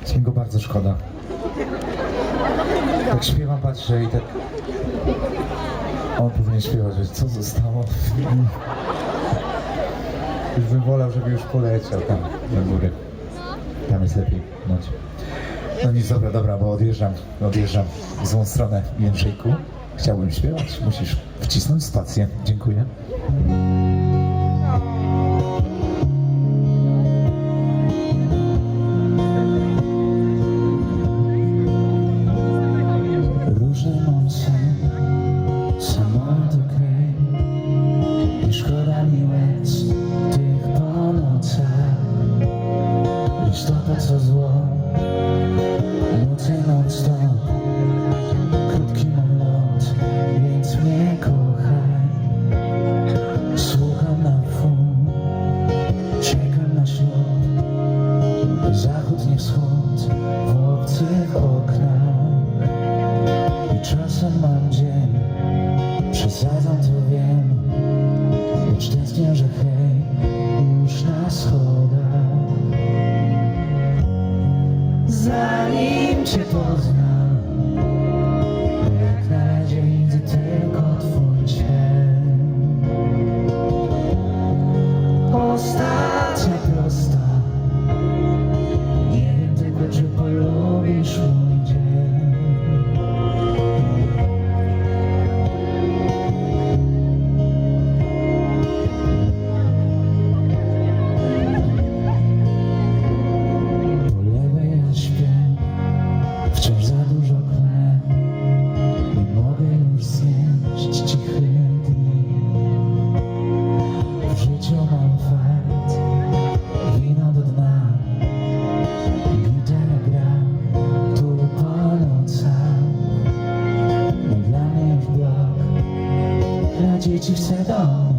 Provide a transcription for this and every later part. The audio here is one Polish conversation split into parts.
Jest mi go bardzo szkoda. Tak śpiewam, patrzę i tak... On powinien śpiewać, że co zostało? Już bym wolał, żeby już poleciał tam na górę. Tam jest lepiej. No nic, dobra, dobra, bo odjeżdżam, odjeżdżam w złą stronę Jędrzejku. Chciałbym śpiewać, musisz wcisnąć spację. Dziękuję. Obcych oknach i czasem mam dzień, przesadzam to wiem. Lecz tęsknię, że hej, już na schodach. Zanim cię poznam dzieci chcę dom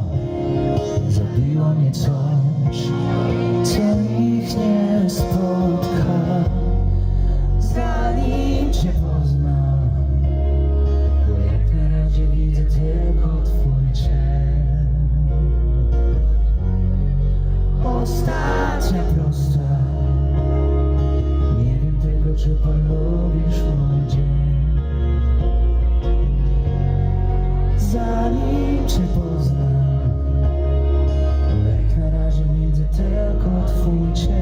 Zabiło mnie coś, co ich nie spotka. Zanim cię poznam Bo jak na razie widzę tylko twój cień Ostatnia prosta. Nie wiem tylko czy polubisz cię poznam? Bo jak na razie widzę tylko twój cień